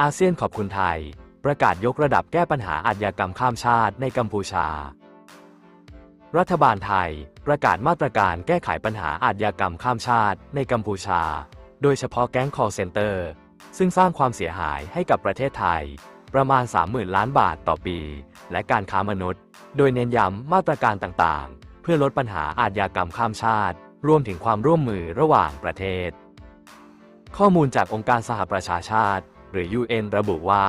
อาเซียนขอบคุณไทย ประกาศยกระดับแก้ปัญหาอาชญากรรมข้ามชาติในกัมพูชา รัฐบาลไทย ประกาศมาตรการแก้ไขปัญหาอาชญากรรมข้ามชาติในกัมพูชา โดยเฉพาะแก๊ง call center ซึ่งสร้างความเสียหายให้กับประเทศไทย ประมาณ 30,000 ล้านบาทต่อปี และการค้ามนุษย์ โดยเน้นย้ำมาตรการต่างๆ เพื่อลดปัญหาอาชญากรรมข้ามชาติ รวมถึงความร่วมมือระหว่างประเทศ ข้อมูลจากองค์การสหประชาชาติ หรือ UN ระบุว่า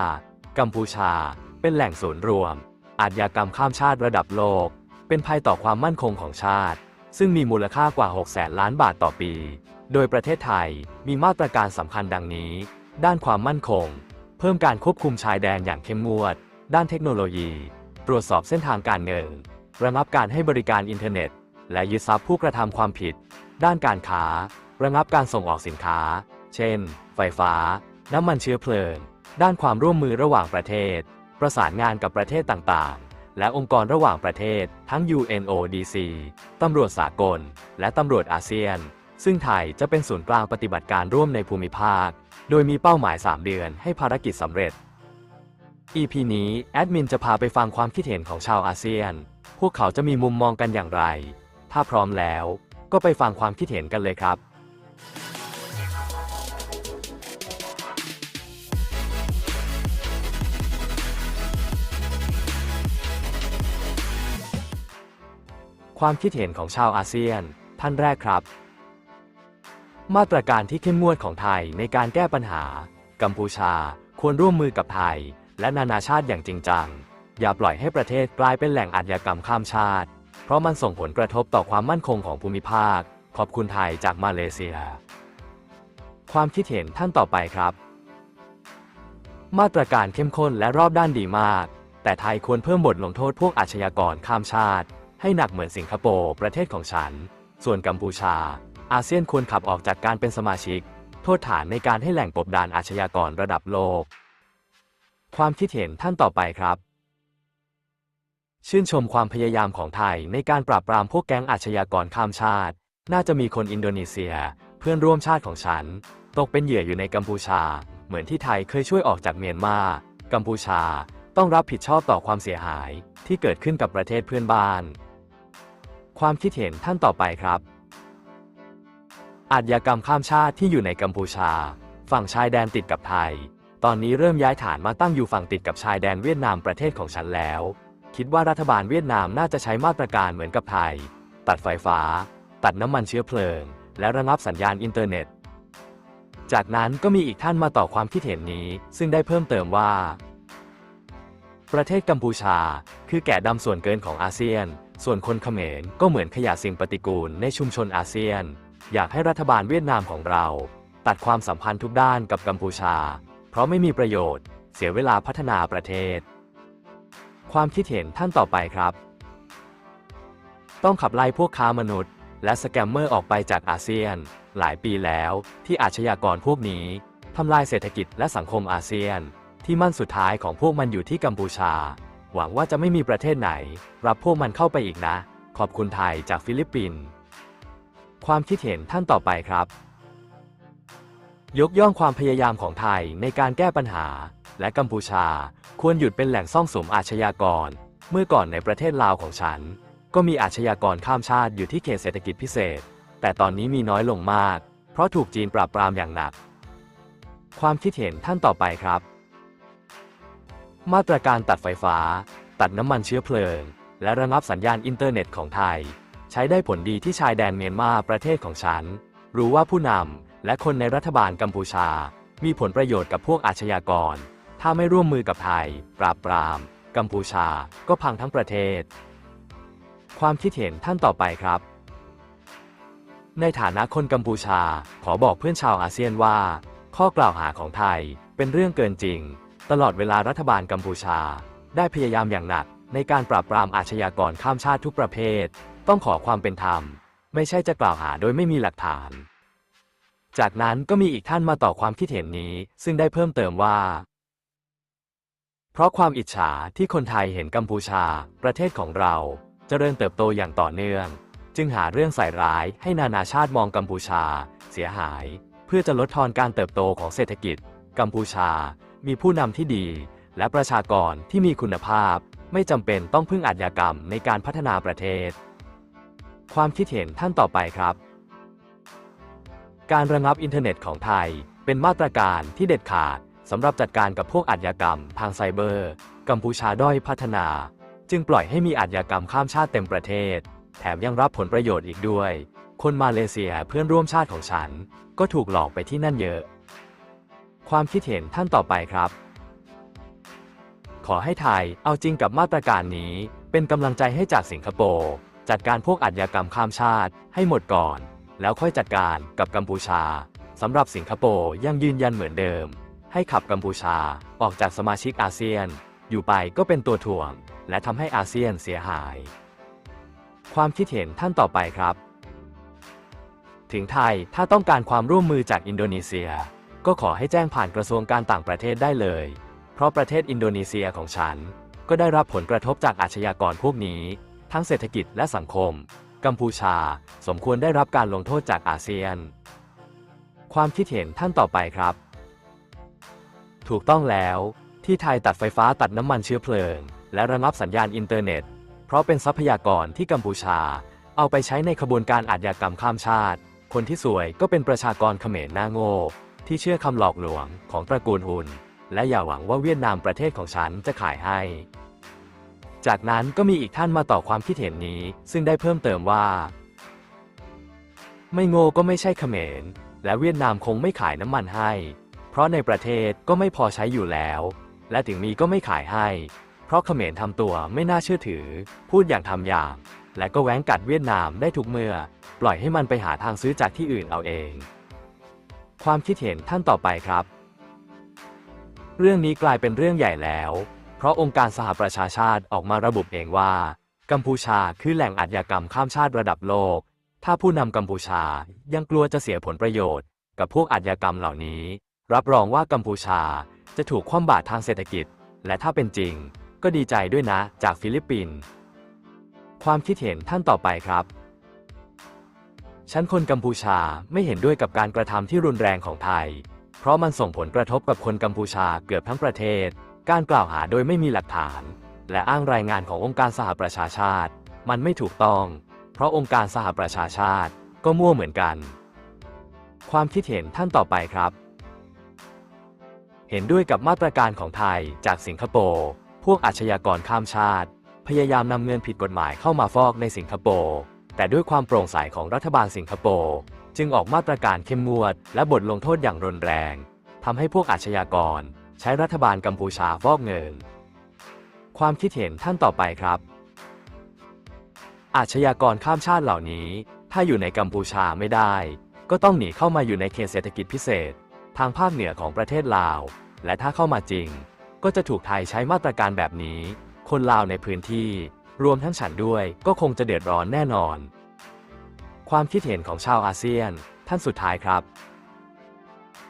กัมพูชา เป็นแหล่งศูนย์รวม อาชญากรรมข้ามชาติระดับโลก เป็นภัยต่อความมั่นคงของชาติ ซึ่งมีมูลค่ากว่า6แสนล้านบาทต่อปี โดยประเทศไทยมีมาตรการสำคัญดังนี้ ด้านความมั่นคง เพิ่มการควบคุมชายแดนอย่างเข้มงวด ด้านเทคโนโลยี ตรวจสอบเส้นทางการเงิน ระงับการให้บริการอินเทอร์เน็ต และยึดทรัพย์ผู้กระทำความผิด ด้านการค้า ระงับการส่งออกสินค้า เช่น ไฟฟ้า น้ำมันเชื้อเพลิง ด้านความร่วมมือระหว่างประเทศ ประสานงานกับประเทศต่างๆ และองค์กรระหว่างประเทศ ทั้ง UNODC ตำรวจสากล และตำรวจอาเซียน ซึ่งไทยจะเป็นศูนย์กลางปฏิบัติการร่วมในภูมิภาค โดยมีเป้าหมาย 3 เดือนให้ภารกิจสำเร็จ EP นี้แอดมินจะพาไปฟังความคิดเห็นของชาวอาเซียน พวกเขาจะมีมุมมองกันอย่างไร ถ้าพร้อมแล้ว ก็ไปฟังความคิดเห็นกันเลยครับ ความคิดเห็นของชาวอาเซียน ท่านแรกครับ มาตรการที่เข้มงวดของไทยในการแก้ปัญหา กัมพูชา ควรร่วมมือกับไทย และนานาชาติอย่างจริงจัง อย่าปล่อยให้ประเทศกลายเป็นแหล่งอาชญากรรมข้ามชาติ เพราะมันส่งผลกระทบต่อความมั่นคงของภูมิภาค ขอบคุณไทยจากมาเลเซีย ความคิดเห็นท่านต่อไปครับ มาตรการเข้มข้นและรอบด้านดีมาก แต่ไทยควรเพิ่มบทลงโทษพวกอาชญากรข้ามชาติ ให้หนักเหมือนสิงคโปร์ประเทศของฉัน ส่วนกัมพูชา อาเซียนควรขับออกจากการเป็นสมาชิก โทษฐานในการให้แหล่งกบดานอาชญากรระดับโลก ความคิดเห็นท่านต่อไปครับ ชื่นชมความพยายามของไทยในการปราบปรามพวกแก๊งอาชญากรข้ามชาติ น่าจะมีคนอินโดนีเซีย เพื่อนร่วมชาติของฉัน ตกเป็นเหยื่ออยู่ในกัมพูชา เหมือนที่ไทยเคยช่วยออกจากเมียนมา กัมพูชาต้องรับผิดชอบต่อความเสียหายที่เกิดขึ้นกับประเทศเพื่อนบ้าน ความคิดเห็นท่านต่อไปครับ อาชญากรรมข้ามชาติที่อยู่ในกัมพูชา ฝั่งชายแดนติดกับไทย ตอนนี้เริ่มย้ายฐานมาตั้งอยู่ฝั่งติดกับชายแดนเวียดนามประเทศของฉันแล้ว คิดว่ารัฐบาลเวียดนามน่าจะใช้มาตรการเหมือนกับไทย ตัดไฟฟ้า ตัดน้ำมันเชื้อเพลิง และระงับสัญญาณอินเทอร์เน็ต จากนั้นก็มีอีกท่านมาต่อความคิดเห็นนี้ ซึ่งได้เพิ่มเติมว่า ประเทศกัมพูชา คือแก่ดำส่วนเกินของอาเซียน ส่วนคนเขมรก็เหมือนขยะสิ่งปฏิกูลในชุมชนอาเซียน อยากให้รัฐบาลเวียดนามของเรา ตัดความสัมพันธ์ทุกด้านกับกัมพูชา เพราะไม่มีประโยชน์ เสียเวลาพัฒนาประเทศ ความคิดเห็นท่านต่อไปครับ ต้องขับไล่พวกค้ามนุษย์ และสแกมเมอร์ออกไปจากอาเซียน หลายปีแล้วที่อาชญากรพวกนี้ทำลายเศรษฐกิจและสังคมอาเซียน ที่มั่นสุดท้ายของพวกมันอยู่ที่กัมพูชา หวังว่าจะไม่มีประเทศไหน รับพวกมันเข้าไปอีกนะ ขอบคุณไทยจากฟิลิปปินส์ความคิดเห็นท่านต่อไปครับ ยกย่องความพยายามของไทยในการแก้ปัญหา และกัมพูชาควรหยุดเป็นแหล่งซ่องสุมอาชญากร เมื่อก่อนในประเทศลาวของฉัน ก็มีอาชญากรข้ามชาติอยู่ที่เขตเศรษฐกิจพิเศษ แต่ตอนนี้มีน้อยลงมาก เพราะถูกจีนปราบปรามอย่างหนัก ความคิดเห็นท่านต่อไปครับ มาตรการตัดไฟฟ้า ตัดน้ำมันเชื้อเพลิง และระงับสัญญาณอินเทอร์เน็ตของไทย ใช้ได้ผลดีที่ชายแดนเมียนมาประเทศของฉัน รู้ว่าผู้นำและคนในรัฐบาลกัมพูชา มีผลประโยชน์กับพวกอาชญากร ถ้าไม่ร่วมมือกับไทย ปราบปราม กัมพูชา ก็พังทั้งประเทศ ความคิดเห็นท่านต่อไปครับ ในฐานะคนกัมพูชา ขอบอกเพื่อนชาวอาเซียนว่า ข้อกล่าวหาของไทยเป็นเรื่องเกินจริง ตลอดเวลารัฐบาลกัมพูชา ได้พยายามอย่างหนัก ในการปราบปรามอาชญากรข้ามชาติทุกประเภท ต้องขอความเป็นธรรม ไม่ใช่จะกล่าวหาโดยไม่มีหลักฐาน จากนั้นก็มีอีกท่านมาต่อความคิดเห็นนี้ ซึ่งได้เพิ่มเติมว่า เพราะความอิจฉาที่คนไทยเห็นกัมพูชา ประเทศของเราเจริญเติบโตอย่างต่อเนื่อง จึงหาเรื่องใส่ร้ายให้นานาชาติมองกัมพูชา เสียหาย เพื่อจะลดทอนการเติบโตของเศรษฐกิจ กัมพูชา มีผู้นำที่ดี และประชากรที่มีคุณภาพ ไม่จำเป็นต้องพึ่งอาชญากรรมในการพัฒนาประเทศ ความคิดเห็นท่านต่อไปครับ การระงับอินเทอร์เน็ตของไทย เป็นมาตรการที่เด็ดขาดสำหรับจัดการกับพวกอาชญากรรมทางไซเบอร์ กัมพูชาด้อยพัฒนา จึงปล่อยให้มีอาชญากรรมข้ามชาติเต็มประเทศ แถมยังรับผลประโยชน์อีกด้วย คนมาเลเซียเพื่อนร่วมชาติของฉัน ก็ถูกหลอกไปที่นั่นเยอะ ความคิดเห็นท่านต่อไปครับ ขอให้ไทยเอาจริงกับมาตรการนี้ เป็นกำลังใจให้จากสิงคโปร์จัดการพวกอาชญากรรมข้ามชาติให้หมดก่อน แล้วค่อยจัดการกับกัมพูชาสำหรับสิงคโปร์ยังยืนยันเหมือนเดิม ให้ขับกัมพูชาออกจากสมาชิกอาเซียน อยู่ไปก็เป็นตัวถ่วง และทำให้อาเซียนเสียหาย ความคิดเห็นท่านต่อไปครับ ถึงไทยถ้าต้องการความร่วมมือจากอินโดนีเซีย ก็ขอให้แจ้งผ่านกระทรวงการต่างประเทศได้เลย เพราะประเทศอินโดนีเซียของฉัน ก็ได้รับผลกระทบจากอาชญากรพวกนี้ ทั้งเศรษฐกิจและสังคม กัมพูชา สมควรได้รับการลงโทษจากอาเซียน ความคิดเห็นท่านต่อไปครับ ถูกต้องแล้วที่ไทยตัดไฟฟ้าตัดน้ำมันเชื้อเพลิง และระงับสัญญาณอินเทอร์เน็ต เพราะเป็นทรัพยากรที่กัมพูชา เอาไปใช้ในขบวนการอาชญากรรมข้ามชาติ คนที่สวยก็เป็นประชากรเขมรหน้าโง่ ที่เชื่อคำหลอกลวงของตระกูลหุน และอย่าหวังว่าเวียดนามประเทศของฉันจะขายให้ จากนั้นก็มีอีกท่านมาต่อความคิดเห็นนี้ ซึ่งได้เพิ่มเติมว่า ไม่โง่ก็ไม่ใช่เขมร และเวียดนามคงไม่ขายน้ำมันให้ เพราะในประเทศก็ไม่พอใช้อยู่แล้ว และถึงมีก็ไม่ขายให้ เพราะเขมรทำตัวไม่น่าเชื่อถือ พูดอย่างทำอย่าง และก็แว้งกัดเวียดนามได้ทุกเมื่อ ปล่อยให้มันไปหาทางซื้อจากที่อื่นเอาเอง ความคิดเห็นท่านต่อไปครับ เรื่องนี้กลายเป็นเรื่องใหญ่แล้ว เพราะองค์การสหประชาชาติออกมาระบุเองว่า กัมพูชาคือแหล่งอาชญากรรมข้ามชาติระดับโลก ถ้าผู้นำกัมพูชายังกลัวจะเสียผลประโยชน์ กับพวกอาชญากรรมเหล่านี้ รับรองว่ากัมพูชาจะถูกคว่ำบาตรทางเศรษฐกิจ และถ้าเป็นจริง ก็ดีใจด้วยนะจากฟิลิปปินส์ความคิดเห็นท่านต่อไปครับ ฉันคนกัมพูชาไม่เห็นด้วยกับการกระทำที่รุนแรงของไทย เพราะมันส่งผลกระทบกับคนกัมพูชาเกือบทั้งประเทศ การกล่าวหาโดยไม่มีหลักฐาน และอ้างรายงานขององค์การสหประชาชาติ มันไม่ถูกต้อง เพราะองค์การสหประชาชาติก็มั่วเหมือนกัน ความคิดเห็นท่านต่อไปครับ เห็นด้วยกับมาตรการของไทยจากสิงคโปร์พวกอาชญากรข้ามชาติ พยายามนำเงินผิดกฎหมายเข้ามาฟอกในสิงคโปร์ แต่ด้วยความโปร่งใสของรัฐบาลสิงคโปร์จึงออกมาตรการเข้มงวด และบทลงโทษอย่างรุนแรงทำให้พวกอาชญากร ใช้รัฐบาลกัมพูชาฟอกเงิน ความคิดเห็นท่านต่อไปครับ อาชญากรข้ามชาติเหล่านี้ ถ้าอยู่ในกัมพูชาไม่ได้ ก็ต้องหนีเข้ามาอยู่ในเขตเศรษฐกิจพิเศษ ทางภาคเหนือของประเทศลาว และถ้าเข้ามาจริง ก็จะถูกไทยใช้มาตรการแบบนี้ คนลาวในพื้นที่ รวมทั้งฉันด้วยก็คงจะเดือดร้อนแน่นอน ความคิดเห็นของชาวอาเซียน ท่านสุดท้ายครับ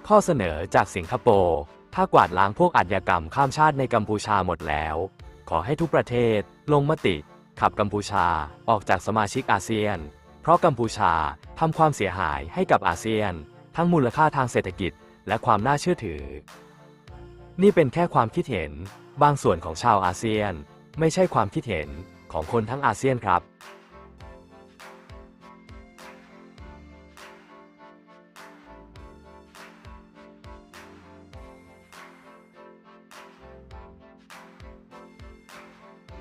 ข้อเสนอจากสิงคโปร์ถ้ากวาดล้างพวกอาชญากรรมข้ามชาติในกัมพูชาหมดแล้ว ขอให้ทุกประเทศ ลงมติ ขับกัมพูชาออกจากสมาชิกอาเซียน เพราะกัมพูชาทำความเสียหายให้กับอาเซียน ทั้งมูลค่าทางเศรษฐกิจ และความน่าเชื่อถือ นี่เป็นแค่ความคิดเห็น บางส่วนของชาวอาเซียน ไม่ใช่ความคิดเห็น ของคนทั้งอาเซียนครับ